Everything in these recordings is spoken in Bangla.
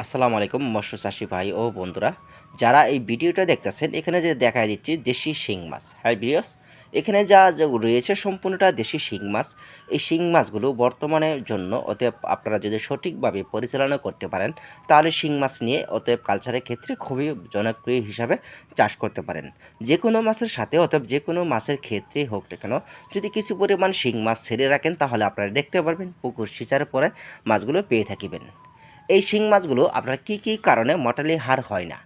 আসসালামু আলাইকুম মৎস্য চাষি ভাই ও বন্ধুরা। যারা এই ভিডিওটা দেখতেছেন, এখানে যে দেখা দিচ্ছি দেশি শিং মাছ। হ্যাঁ বিরিয়স এখানে যা রয়েছে সম্পূর্ণটা দেশি শিং মাছ। এই শিং মাছগুলো বর্তমানের জন্য অতএব আপনারা যদি সঠিকভাবে পরিচালনা করতে পারেন, তাহলে শিং মাছ নিয়ে অতএব কালচারের ক্ষেত্রে খুবই জনপ্রিয় হিসাবে চাষ করতে পারেন। যে কোনো মাছের সাথে অতএব যে কোনো মাছের ক্ষেত্রেই হোক না কেন, যদি কিছু পরিমাণ শিং মাছ ছেড়ে রাখেন, তাহলে আপনারা দেখতে পারবেন পুকুর সিঁচার পরে মাছগুলো পেয়ে থাকিবেন। এই শিং মাছগুলো আপনার কি কি কারণে মটালি হার হয় না?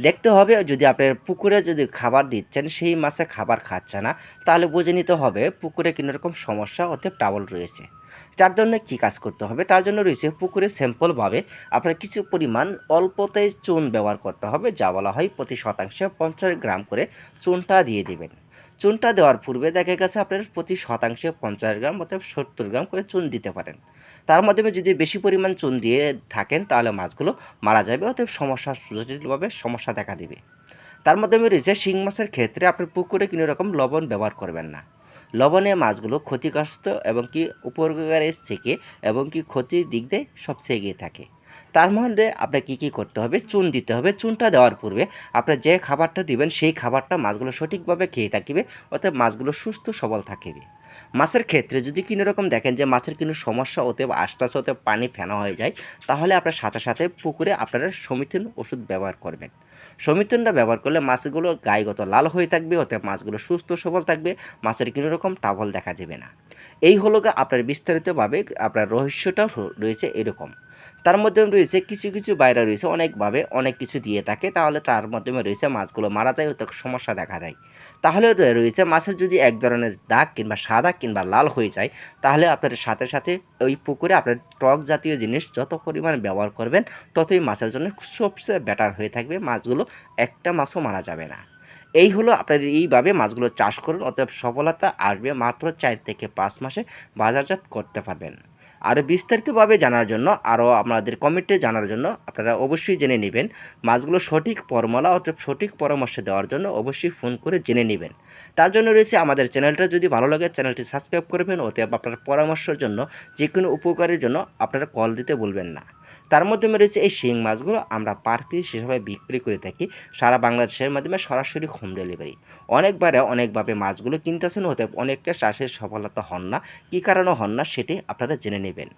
দেখতে হবে যদি আপনার পুকুরে যদি খাবার দিচ্ছেন, সেই মাছে খাবার খাচ্ছে না, তাহলে বুঝে নিতে হবে পুকুরে কোনো রকম সমস্যা অতএব টাবল রয়েছে। যার জন্য কী কাজ করতে হবে? তার জন্য রয়েছে পুকুরে স্যাম্পলভাবে আপনার কিছু পরিমাণ অল্পতে চুন ব্যবহার করতে হবে, যা বলা হয় প্রতি শতাংশে পঞ্চাশ গ্রাম করে চুনটা দিয়ে দেবেন। চুনটা দেওয়ার পূর্বে দেখা গেছে আপনার প্রতি শতাংশে পঞ্চাশ গ্রাম অথবা সত্তর গ্রাম করে চুন দিতে পারেন। তার মাধ্যমে যদি বেশি পরিমাণ চুন দিয়ে থাকেন, তাহলে মাছগুলো মারা যাবে, অতএব সমস্যা জটিলভাবে সমস্যা দেখা দেবে। তার মাধ্যমে রয়েছে শিং মাছের ক্ষেত্রে আপনার পুকুরে কোনো রকম লবণ ব্যবহার করবেন না। লবণে মাছগুলো ক্ষতিগ্রস্ত এবং কি উপকারের থেকে এবং কি ক্ষতির দিক দিয়ে সবচেয়ে এগিয়ে থাকে। তার মধ্যে আপনার কী কী করতে হবে? চুন দিতে হবে। চুনটা দেওয়ার পূর্বে আপনার যে খাবারটা দিবেন, সেই খাবারটা মাছগুলো সঠিকভাবে খেয়ে থাকিবে, অতএব মাছগুলো সুস্থ, সবল থাকিবে। মাছের ক্ষেত্রে যদি কোনো রকম দেখেন যে মাছের কোনো সমস্যা হতে বা আস্তে আস্তে পানি ফেনা হয়ে যায়, তাহলে আপনার সাথে সাথে পুকুরে আপনারা সমিতিন ওষুধ ব্যবহার করবেন। সমিতিনটা ব্যবহার করলে মাছগুলো গায়েগত লাল হয়ে থাকবে, অতএব মাছগুলো সুস্থ, সবল থাকবে, মাছের কোনো রকম টাবল দেখা যাবে না। এই হলো আপনার বিস্তারিতভাবে আপনার রহস্যটা রয়েছে এরকম। তার মধ্যে রয়েছে কিছু কিছু বাইরে রয়েছে, অনেকভাবে অনেক কিছু দিয়ে থাকে। তাহলে তার মাধ্যমে রয়েছে মাছগুলো মারা যায় হয়তো সমস্যা দেখা দেয়। তাহলে রয়েছে মাছের যদি এক ধরনের দাগ কিংবা সাদা কিংবা লাল হয়ে যায়, তাহলে আপনার সাথে সাথে ওই পুকুরে আপনার টক জাতীয় জিনিস যত পরিমাণ ব্যবহার করবেন, ততই মাছের জন্য সবচেয়ে বেটার হয়ে থাকবে। মাছগুলো একটা মাছও মারা যাবে না। এই হলো আপনার এইভাবে মাছগুলো চাষ করুন, অতএব সফলতা আসবে মাত্র চার থেকে পাঁচ মাসে বাজারজাত করতে পারবেন। আরও বিস্তারিতভাবে জানার জন্য আরও আপনাদের কমেন্টে জানার জন্য আপনারা অবশ্যই জেনে নেবেন। মাছগুলো সঠিক ফর্মুলা অর্থাৎ সঠিক পরামর্শ দেওয়ার জন্য অবশ্যই ফোন করে জেনে নেবেন। তার জন্য রয়েছে আমাদের চ্যানেলটা, যদি ভালো লাগে চ্যানেলটি সাবস্ক্রাইব করবেন, অতএব আপনার পরামর্শের জন্য যে কোনো উপকারের জন্য আপনারা কল দিতে বলবেন না। তার মাধ্যমে রয়েছে এই শিং মাছগুলো আমরা পার পিস হিসাবে বিক্রি করে থাকি সারা বাংলাদেশের মাধ্যমে সরাসরি হোম ডেলিভারি অনেকবারে অনেকভাবে মাছগুলো কিনতেছেন হতে অনেকটা চাষের সফলতা হন না। কী কারণে হন না সেটি আপনারা জেনে নেবেন।